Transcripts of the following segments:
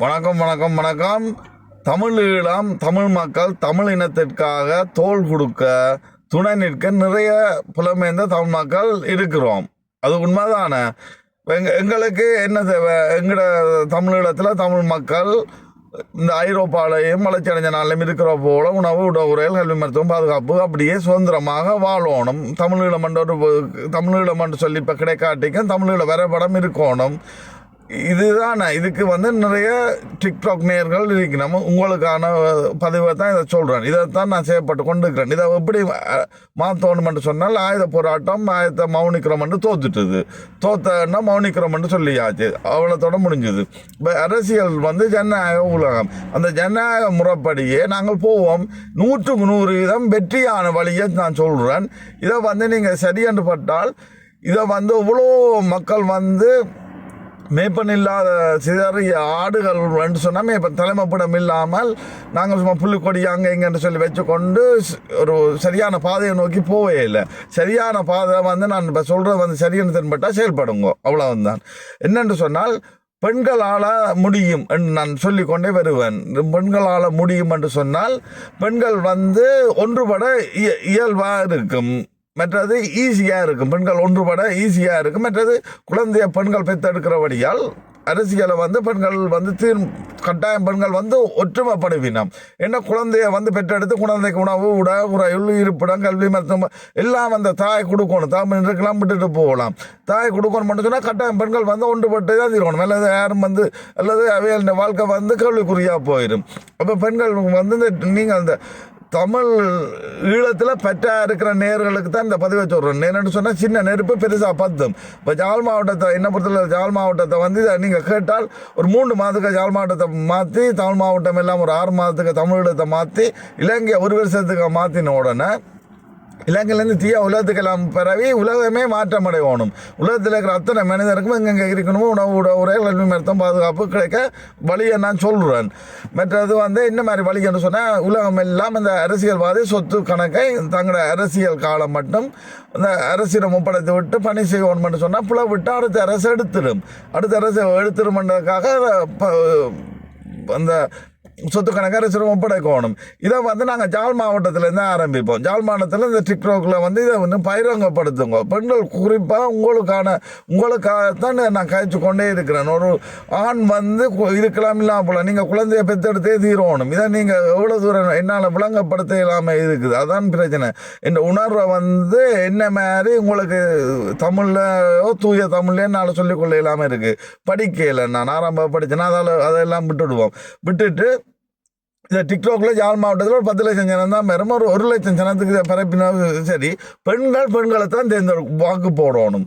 வணக்கம் வணக்கம் வணக்கம். தமிழீழம் தமிழ் மக்கள் தமிழ் இனத்திற்காக தோள் கொடுக்க துணை நிற்க நிறைய புலமைந்த தமிழ் மக்கள் இருக்கிறோம். அது உண்மைதானே? எங்க எங்களுக்கு என்ன தேவை? எங்கட தமிழீழத்தில் தமிழ் மக்கள் இந்த ஐரோப்பாலையும் வளர்ச்சியடைஞ்ச நாளிலும் இருக்கிற போல உணவு உடவுரையில் கல்வி மருத்துவம் பாதுகாப்பு அப்படியே சுதந்திரமாக வாழணும். தமிழீழம் என்ற ஒரு தமிழீழம் என்று சொல்லி இப்போ கிடைக்காட்டிக்கும் தமிழீழ வரைபடம் இருக்கணும். இதுதான் இதுக்கு வந்து நிறைய டிக்டாக் நேர்கள் இருக்கணும் உங்களுக்கான பதிவை தான் இதை சொல்கிறேன் இதை தான் நான் செய்யப்பட்டு கொண்டு இருக்கிறேன் இதை எப்படி மாற்றணுமென்று சொன்னால் ஆயுத போராட்டம் ஆயுத மௌனிக்கிறோம் என்று தோத்துட்டுது. தோத்தன்னா மௌனிக்கிறோம் என்று சொல்லியாச்சு. அவ்வளோத்தோட முடிஞ்சுது. இப்போ அரசியல் வந்து ஜனநாயக உலகம். அந்த ஜனநாயக முறைப்படியே நாங்கள் போவோம். நூற்றுக்கு நூறு வீதம் வெற்றியான வழியை நான் சொல்கிறேன் இதை வந்து நீங்கள் சரியன்று பட்டால் இதை வந்து இவ்வளோ மக்கள் வந்து மேய்ப்பன் இல்லாத சிதறிய ஆடுகள் என்று சொன்னால் மேய்ப்பன். தலைமைப்படம் இல்லாமல் நாங்கள் சும்மா புள்ளிக்கொடி அங்கே இங்கேன்னு சொல்லி வச்சுக்கொண்டு ஒரு சரியான பாதையை நோக்கி போவே இல்லை. சரியான பாதை வந்து நான் இப்போ சொல்கிறது வந்து சரியான தென்பட்டால் செயல்படுங்க. அவ்வளவுதான். என்னென்று சொன்னால் பெண்களால் முடியும் என்று நான் சொல்லிக்கொண்டே வருவேன். பெண்களால் முடியும் என்று சொன்னால் பெண்கள் வந்து ஒன்றுபட இய இயல்பாக இருக்கும். மற்றது ஈஸியாக இருக்கும் பெண்கள் ஒன்றுபட ஈஸியாக இருக்கும் மற்றது குழந்தைய பெண்கள் பெற்றெடுக்கிறபடியால் அரசியலை வந்து பெண்கள் வந்து தீர் கட்டாயம் பெண்கள் வந்து ஒற்றுமைப்படுவினம். என்ன குழந்தைய வந்து பெற்றெடுத்து குழந்தைக்கு உணவு உட உறையுள் இருப்பிடம் கல்வி மருத்துவம் எல்லாம் அந்த தாய் கொடுக்கணும். தாய் இருக்கலாம் விட்டுட்டு போகலாம். தாய் கொடுக்கணும் மட்டும் சொன்னால் கட்டாயம் பெண்கள் வந்து ஒன்றுபட்டு தான் தீர்க்கணும் அல்லது யாரும் வந்து அல்லது அவையில் வாழ்க்கை வந்து கேள்விக்குறியாக போயிடும் அப்போ பெண்கள் வந்து இந்த நீங்கள் அந்த தமிழ் ஈழத்தில் பெற்றா இருக்கிற நேர்களுக்கு தான் இந்த பதிவை சொல்கிறோம் நேரன்னு சொன்னால் சின்ன நெருப்பு பெருசாக பத்தும். இப்போ ஜாழ் மாவட்டத்தை என்ன பொறுத்தவரை ஜாழ் மாவட்டத்தை வந்து இதை நீங்கள் கேட்டால் ஒரு மூன்று மாதத்துக்கு ஜாழ் மாவட்டத்தை மாற்றி தமிழ் மாவட்டம் எல்லாம் ஒரு ஆறு மாதத்துக்கு தமிழ் ஈழத்தை மாற்றி இலங்கை ஒரு வருஷத்துக்கு மாற்றின உடனே இலங்கையிலேருந்து தீயா உலகத்துக்கெல்லாம் பரவி உலகமே மாற்றம் அடையணும் உலகத்தில் இருக்கிற அத்தனை மனிதருக்கும் எங்கெங்கே இருக்கணுமோ உணவு உடவுரை உரை கல்வி மருத்துவம் பாதுகாப்பு கிடைக்க வழியை நான் சொல்கிறேன் மற்றது வந்து என்ன மாதிரி வழின்னு சொன்னால் உலகம் எல்லாம் இந்த அரசியல்வாதி சொத்து கணக்கை தங்களோட அரசியல் காலம் மட்டும் அந்த அரசியல் முப்படைத்து விட்டு பணி செய்யணும்னு சொன்னால் புல விட்டு அடுத்த அரசு எடுத்துடும். அடுத்த அரசு எடுத்துருமன்றதுக்காக அந்த சொத்து கணக்காக ரிசர்வ் ஒப்படைக்கணும். இதை வந்து நாங்கள் ஜாழ் மாவட்டத்திலேருந்து ஆரம்பிப்போம். ஜாழ் மாவட்டத்தில் இந்த டிக்டாக்ல வந்து இதை வந்து பகிரங்கப்படுத்துங்க. பெண்கள் குறிப்பாக உங்களுக்கான உங்களுக்காகத்தான் நான் கழிச்சு கொண்டே இருக்கிறேன். ஒரு ஆண் வந்து இருக்கலாம் இல்லாமல் போல நீங்கள் குழந்தைய பெற்றெடுத்தே தீரணும். இதை நீங்கள் எவ்வளோ தூரம் என்னால் விளங்கப்படுத்த இல்லாமல் இருக்குது. அதான் பிரச்சனை. இந்த உணர்வை வந்து என்ன மாதிரி உங்களுக்கு தமிழ்லையோ தூய தமிழ்லையோ என்னால் சொல்லிக்கொள்ள இல்லாமல் இருக்குது படிக்கல நான் ஆரம்ப படித்தேன்னா அதால் அதெல்லாம் விட்டுடுவோம். விட்டுட்டு இந்த டிக்டாக்ல யாழ் மாவட்டத்தில் ஒரு பத்து லட்சம் ஜனம் தான் பெறும் ஒரு ஒரு லட்சம் ஜனத்துக்கு இதை பரப்பினா சரி பெண்கள் பெண்களை தான் தேர்ந்தெடு வாக்கு போடணும்.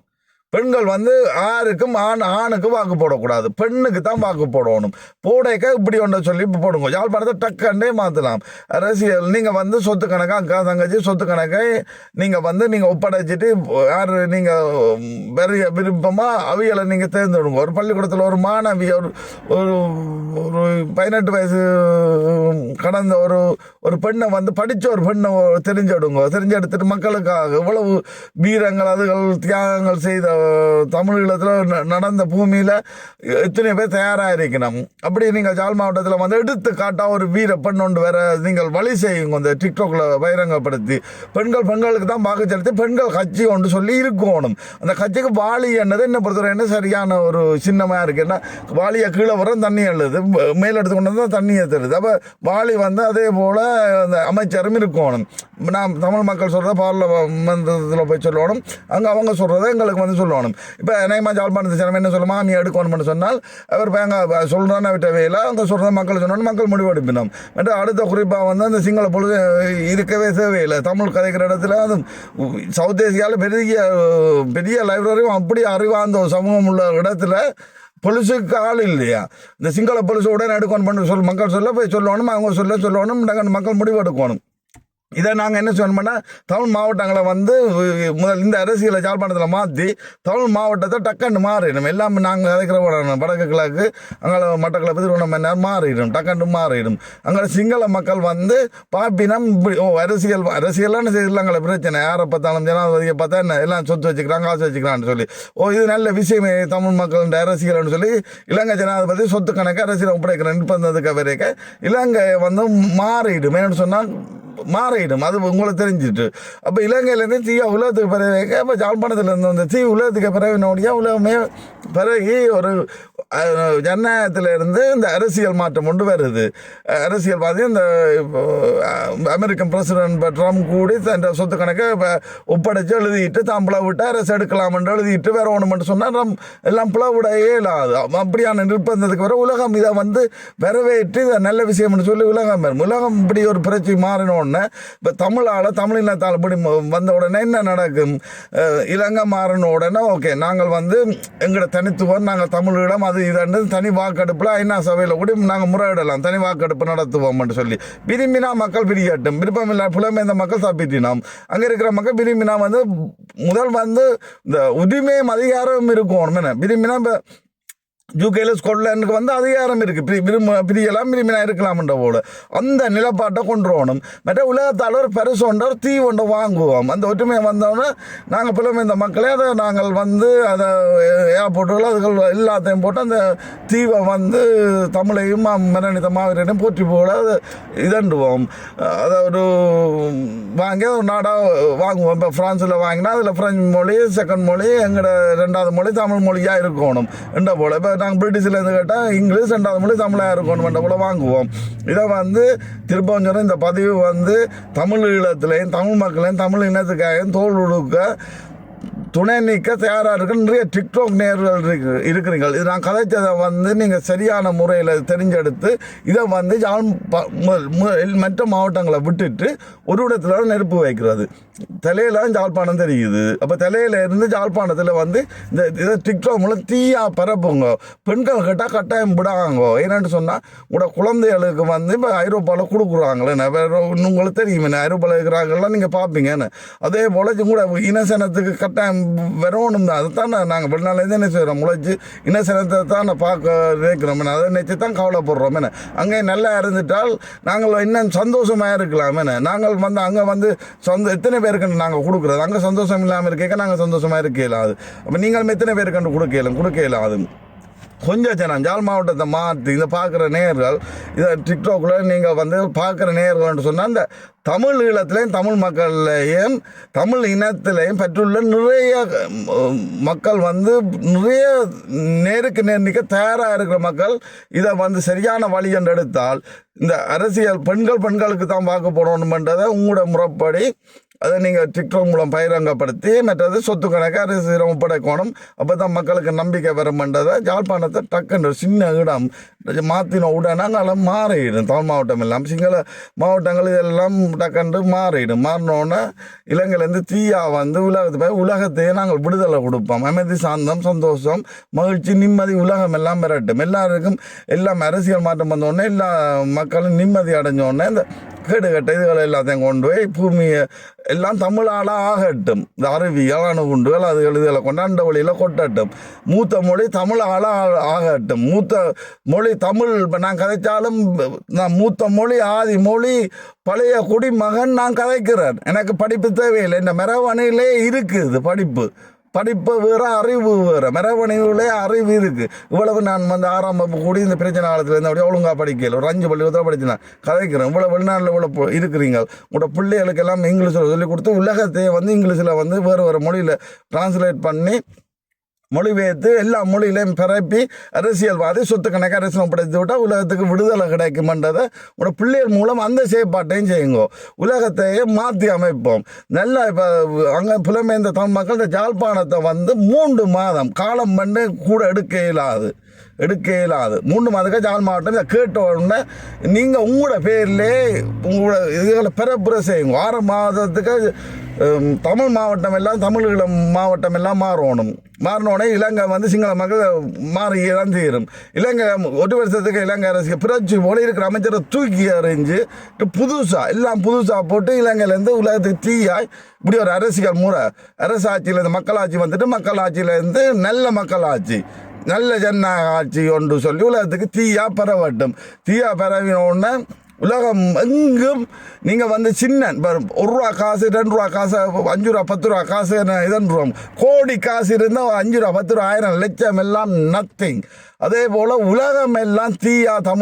பெண்கள் வந்து ஆருக்கும் ஆண் ஆணுக்கு வாக்கு போடக்கூடாது. பெண்ணுக்கு தான் வாக்கு போடணும். போடைக்க இப்படி ஒன்றை சொல்லி இப்போ போடுங்க. யாழ்ப்பாணத்தை டக்கண்டே மாற்றலாம் அரசியல் நீங்கள் வந்து சொத்து கணக்கா அக்கா தங்கச்சி சொத்து கணக்கை நீங்கள் வந்து நீங்கள் ஒப்படைச்சிட்டு யார் நீங்கள் பெரிய விருப்பமாக அவியலை நீங்கள் தேர்ந்தெடுங்க. ஒரு பள்ளிக்கூடத்தில் ஒரு மாணவி ஒரு ஒரு ஒரு பதினெட்டு வயசு கடந்த ஒரு ஒரு பெண்ணை வந்து படித்த ஒரு பெண்ணை தெரிஞ்செடுங்க. தெரிஞ்செடுத்துட்டு மக்களுக்காக இவ்வளவு வீரங்கள் அதுகள் தியாகங்கள் செய்த தமிழீழத்தில் நடந்த பூமியில் எத்தனை பேர் தயாராக இருக்கணும் அப்படி நீங்கள் ஜால் மாவட்டத்தில் வந்து எடுத்து ஒரு வீர பெண் ஒன்று வேற நீங்கள் வழி செய்யுங்க. இந்த டிக்டாக்ல பகிரங்கப்படுத்தி. பெண்கள் பெண்களுக்கு தான் வாக்கு செலுத்தி பெண்கள் கட்சி ஒன்று சொல்லி இருக்கணும். அந்த கட்சிக்கு வாலி என்னது? என்ன பொறுத்தவரை என்ன சரியான ஒரு சின்னமாக இருக்குன்னா வாலியை கீழே வர தண்ணி எழுது மேல் எடுத்து கொண்டு வந்து தண்ணியை தருது அப்போ வாலி வந்து அதே போல் அந்த அமைச்சரும் இருக்கணும். நாம் தமிழ் மக்கள் சொல்கிறத பார்லமெண்டத்தில் போய் சொல்லணும். அங்கே அவங்க சொல்கிறத எங்களுக்கு வந்து சொல்லணும். இப்போ நயமா ஜாழ்ப்பாணத்து ஜனம் என்ன சொல்லுமா? நீ எடுக்கணும்னு சொன்னால் அவர் எங்க சொல்கிறான விட்டவையில் வேலை அவங்க சொல்கிறத மக்கள் சொன்னோன்னு மக்கள் முடிவு எடுப்பினோம் என்று அடுத்த குறிப்பாக வந்து அந்த சிங்கள பொழுது இருக்கவே தேவையில்லை. தமிழ் கதைக்கிற இடத்துல அது சவுத் ஏசியாவில் பெரிய பெரிய லைப்ரரியும் அப்படி அறிவார்ந்த சமூகம் உள்ள இடத்துல பொலிசுக்கு ஆள் இல்லையா? இந்த சிங்கள பொலிசு உடனே எடுக்கணும் பண்ண சொல் மக்கள் சொல்ல போய் சொல்லணும் அவங்க சொல்ல சொல்லணும் டக்குனு மக்கள் முடிவு எடுக்கணும் இதை நாங்கள் என்ன சொன்னோம்னா தமிழ் மாவட்டங்களை வந்து முதல் இந்த அரசியலை ஜாழ்ப்பாணத்தில் மாற்றி தமிழ் மாவட்டத்தை டக்குன்னு மாறிடும் எல்லாமே நாங்கள் கதைக்கிற வடக்கு கிழக்கு அங்கே மட்டக்களப்பு நேரம் மாறிடும் டக்குன்னு மாறிடும். அங்கே சிங்கள மக்கள் வந்து பாப்பினம் இப்படி ஓ அரசியல் அரசியல்னு செய்யலாங்களே பிரச்சனை. யாரை பார்த்தாலும் ஜனாதிபதியை பார்த்தா என்ன எல்லாம் சொத்து வச்சுக்கிறாங்க காசு வச்சுக்கிறான்னு சொல்லி. ஓ இது நல்ல விஷயமே தமிழ் மக்கள் அரசியல்னு சொல்லி இலங்கை ஜனாதிபதி சொத்து கணக்கு அரசியல் ஒப்படைக்கிற வந்ததுக்கு வரைக்கும் இலங்கை வந்து மாறிடும். என்னென்னு சொன்னால் மாறிடும். அது உங்களுக்கு தெரிஞ்சிட்டு. அப்போ இலங்கையிலேருந்து தீயா உலகத்துக்கு பிறகு இப்போ ஜாழ்ப்பாணத்துலேருந்து வந்து தீ உலகத்துக்கு பிறகு என்னுடைய உலகமே பிறகு ஒரு அஹ், ஜனநாயகத்திலிருந்து இந்த அரசியல் மாற்றம் கொண்டு வருது. அரசியல் பார்த்து இந்த இப்போ, அமெரிக்கன் பிரசிடென்ட் ட்ரம்ப் கூடி தன் சொத்து கணக்கை இப்போ ஒப்படைச்சு எழுதிட்டு தான் பிளவுட்டு அரசு எடுக்கலாம்னு எழுதிட்டு வேற ஒன்று சொன்னால் நம் எல்லாம் பிளவிட இயலாது. அப்படியான நிர்பந்தத்துக்கு வர உலகம் இதை வந்து வரவேற்று இதை நல்ல விஷயம்னு சொல்லி உலகம் வரும். உலகம் இப்படி ஒரு பிரச்சனை மாறின உடனே இப்போ தமிழால் தமிழினத்தால் இப்படி வந்த உடனே என்ன நடக்கும்? இலங்கை மாறின உடனே ஓகே நாங்கள் வந்து எங்களோட தனித்துவம் நாங்கள் தமிழிடம் அது இதண்டு தனி வாக்கெடுப்பில் ஐநா சபையில் கூட நாங்கள் முறையிடலாம் தனி வாக்கெடுப்பு நடத்துவோம்னு சொல்லி. விரும்பினா மக்கள் பிரியட்டும் விருப்பமில்லா புலமேந்த மக்கள் தப்பித்தினோம். அங்கே இருக்கிற மக்கள் விரும்பினா வந்து முதல் வந்து இந்த உரிமையும் அதிகாரம் இருக்கும் என்ன? விரும்பினா இப்போ ஜூகேல ஸ்கொட்லாண்டுக்கு வந்து அதிகாரம் இருக்குது பிரி விரும்ப பிரியலாம் விரும்பினா இருக்கலாம்ன்ற போல. அந்த நிலப்பாட்டை கொண்டு வரணும். மற்ற உலகத்தால் ஒரு பரிசு ஒன்று ஒரு தீ ஒன்று வாங்குவோம். அந்த ஒற்றுமையை வந்தோடனே நாங்கள் பிள்ளைமை இந்த மக்களே அதை நாங்கள் வந்து அதை ஏர்போர்ட்டுகள் அதுகள் எல்லாத்தையும் போட்டு அந்த தீவை வந்து தமிழையும் மரணித்த மாவீரனையும் போற்றி போல அதை இதண்டுவோம். அதை ஒரு வாங்கி ஒரு நாடாக வாங்குவோம். இப்போ ஃப்ரான்ஸில் வாங்கினா அதில் ஃப்ரெஞ்சு மொழி செகண்ட் மொழி எங்களோட ரெண்டாவது மொழி தமிழ் மொழியாக இருக்கணும். என்ற போல். இப்போ நாங்கள் பிரிட்டிஷில் இருந்து கேட்டால் இங்கிலீஷ் ரெண்டாவது மொழி தமிழாக இருக்கணும் என்ற போல் வாங்குவோம். இதை வந்து திருப்பவும் இந்த பதிவு வந்து தமிழ் ஈழத்துலேயும் தமிழ் மக்களையும் தமிழ் இனத்துக்காகவும் தோல் உடுக்க துணை நீக்க தயாராக இருக்கு நிறைய டிக்டாக் நேர்கள் இருக்கு இருக்கிறீர்கள். இது நான் கதைச்சதை வந்து நீங்கள் சரியான முறையில் தெரிஞ்செடுத்து இதை வந்து யாழ் மு- மற்ற மாவட்டங்களை விட்டுட்டு ஒரு இடத்துல நெருப்பு வைக்கிறது. தலையில ஜாழ்ப்பாணம் தெரியுது. அப்போ தலையில இருந்து ஜாழ்ப்பாணத்தில் வந்து இந்த இதை டிக்டாக் மூலம் தீயா பரப்புங்க. பெண்கள் கேட்டால் கட்டாயம் விடாங்க. ஏன்னு சொன்னால் உங்களோட குழந்தைகளுக்கு வந்து இப்போ ஐரோப்பாவில் கொடுக்குறாங்களே. வேற ஒண்ணு உங்களுக்கு தெரியும். ஐரோப்பாவில் இருக்கிறாங்கலாம் நீங்கள் பார்ப்பீங்கன்னு அதே போல் கூட இனசனத்துக்கு கட்டாயம் வரணும் தான். அதுதான் நாங்கள் வெளிநாலேருந்து என்ன செய்கிறோம் முளைச்சி இனசனத்தை தான் நான் பார்க்க நினைக்கிறோம் அதை நினச்சி தான் கவலைப்படுறோம். என்ன? அங்கே நல்லா இருந்துட்டால் நாங்கள் இன்னும் சந்தோஷமாக இருக்கலாம். என்ன? நாங்கள் வந்து அங்கே வந்து சொந்த எத்தனை பேருக்கு நாங்கள் கொடுக்குறது. அங்கே சந்தோஷம் இல்லாமல் இருக்க நாங்கள் சந்தோஷமாக இருக்க இயலாது அப்போ நீங்கள் எத்தனை பேருக்கு கொடுக்க இயலும் கொடுக்க இயலாது கொஞ்சம் ஜனம் ஜாழ் மாவட்டத்தை மாற்றி இந்த பார்க்குற நேர்கள் இதை டிக்டாக்கில் நீங்கள் வந்து பார்க்குற நேர்கள்னு சொன்னால் இந்த தமிழ் ஈழத்துலேயும் தமிழ் மக்கள்லையும் தமிழ் இனத்திலையும் பெற்றுள்ள நிறைய மக்கள் வந்து நிறைய நேருக்கு நேர் நிற்க தயாராக இருக்கிற மக்கள் இதை வந்து சரியான வழி என்று எடுத்தால் இந்த அரசியல் பெண்கள் பெண்களுக்கு தான் பார்க்க போடணுமென்றதை உங்களோட முறைப்படி அதை நீங்கள் டிக்டாக் மூலம் பகிரங்கப்படுத்தி மற்றது சொத்து கணக்கு சிரமப்பட கோணம் அப்போ தான் மக்களுக்கு நம்பிக்கை வரும்ன்றதை ஜாழ்ப்பாணத்தை டக்குன்னு சின்ன இடம் மாற்றின உடனே அங்கே மாறிடும். தமிழ் மாவட்டம் எல்லாம் சிங்கள மாவட்டங்கள் இதெல்லாம் டக்குன்று மாறிடும். மாறினோடனே இலங்கையிலேருந்து தீயா வந்து உலகத்து போய் உலகத்தையே நாங்கள் விடுதலை கொடுப்போம். அமைதி சாந்தம் சந்தோஷம் மகிழ்ச்சி நிம்மதி உலகம் எல்லாம் பெறட்டும் எல்லாருக்கும் எல்லாம் அரசியல் மாற்றம் வந்தோடனே எல்லா மக்களும் நிம்மதி அடைஞ்சோடனே இந்த கேடு கட்ட இதுகளை எல்லாத்தையும் கொண்டு போய் பூமியை எல்லாம் தமிழால ஆகட்டும் இந்த அறிவியல் அணுகுண்டுகள் அது இதுகளை கொண்டாண்ட வழியில் கொட்டட்டும். மூத்த மொழி தமிழால ஆகட்டும் மூத்த மொழி தமிழ் இப்போ நான் கதைச்சாலும் நான் மூத்த மொழி ஆதி மொழி பழைய குடிமகன் நான் கதைக்கிறேன். எனக்கு படிப்பு தேவையில்லை. இந்த மரவணையிலே இருக்குது படிப்பு. படிப்பு வேறு அறிவு வேறு. மரபணிவுலே அறிவு இருக்குது இவ்வளவு நான் வந்து ஆறாம் வகுப்பு கூடி இந்த பிரச்சனை காலத்துலேருந்து அப்படியே ஒழுங்காக படிக்கல. ஒரு அஞ்சு பள்ளி தான் படிச்சு நான். கதைக்கிறேன். இவ்வளோ வெளிநாட்டில் இவ்வளோ இருக்கிறீங்க. உங்களோட பிள்ளைகளுக்கு எல்லாம் இங்கிலீஷில் சொல்லிக் கொடுத்து உலகத்தையே வந்து இங்கிலீஷில் வந்து வேறு வேறு மொழியில் டிரான்ஸ்லேட் பண்ணி மொழிபெயர்த்து எல்லா மொழியிலையும் பிறப்பி அரசியல்வாதி சொத்து கணக்கு அரசியல் படைத்து விட்டால் உலகத்துக்கு விடுதலை கிடைக்குமன்றதை உங்களோட பிள்ளைகள் மூலம் அந்த செயற்பாட்டையும் செய்யுங்க. உலகத்தையே மாற்றி அமைப்போம். நல்லா இப்போ அங்கே புலமேந்த தமிழ் மக்கள் இந்த ஜாழ்ப்பாணத்தை வந்து மூன்று மாதம் காலம் பண்ணி கூட எடுக்க இயலாது எடுக்க இயலாது மூன்று மாதத்துக்கு ஜாழ் மாவட்டம் இதை கேட்ட உடனே நீங்கள் உங்களோட பேர்லே உங்களோட இதுகளை பிறப்புற செய்யுங்க. ஆறு மாதத்துக்கு தமிழ் மாவட்டம் எல்லாம் தமிழ்கள மாவட்டம் எல்லாம் மாறணும். மாறினோடனே இலங்கை வந்து சிங்கள மக்கள் மாறி தான் தீரும் இலங்கை ஒரு வருஷத்துக்கு இலங்கை அரசு பிரச்சு போல இருக்கிற அமைச்சரை தூக்கி எறிஞ்சு புதுசாக எல்லாம் புதுசாக போட்டு இலங்கையிலேருந்து உலகத்துக்கு தீயாய் இப்படி ஒரு அரசியல் முறை. அரசாட்சியிலேருந்து மக்களாட்சி வந்துட்டு மக்களாட்சியிலேருந்து நல்ல மக்களாட்சி நல்ல ஜனநாயக ஆட்சி ஒன்று சொல்லி உலகத்துக்கு தீயாக பரவட்டும் தீயாக பரவின உடனே உலகம் எங்கும் நீங்கள் வந்து சின்ன இப்போ ஒரு ரூபா காசு ரெண்டு ரூபா காசு அஞ்சு ரூபா பத்து ரூபா காசு இதன்றோம். கோடி காசு இருந்தால் அஞ்சு ரூபா பத்து ரூபா ஆயிரம் லட்சம் எல்லாம் நத்திங் அதே போல் உலகம் எல்லாம் தீயா தமிழ்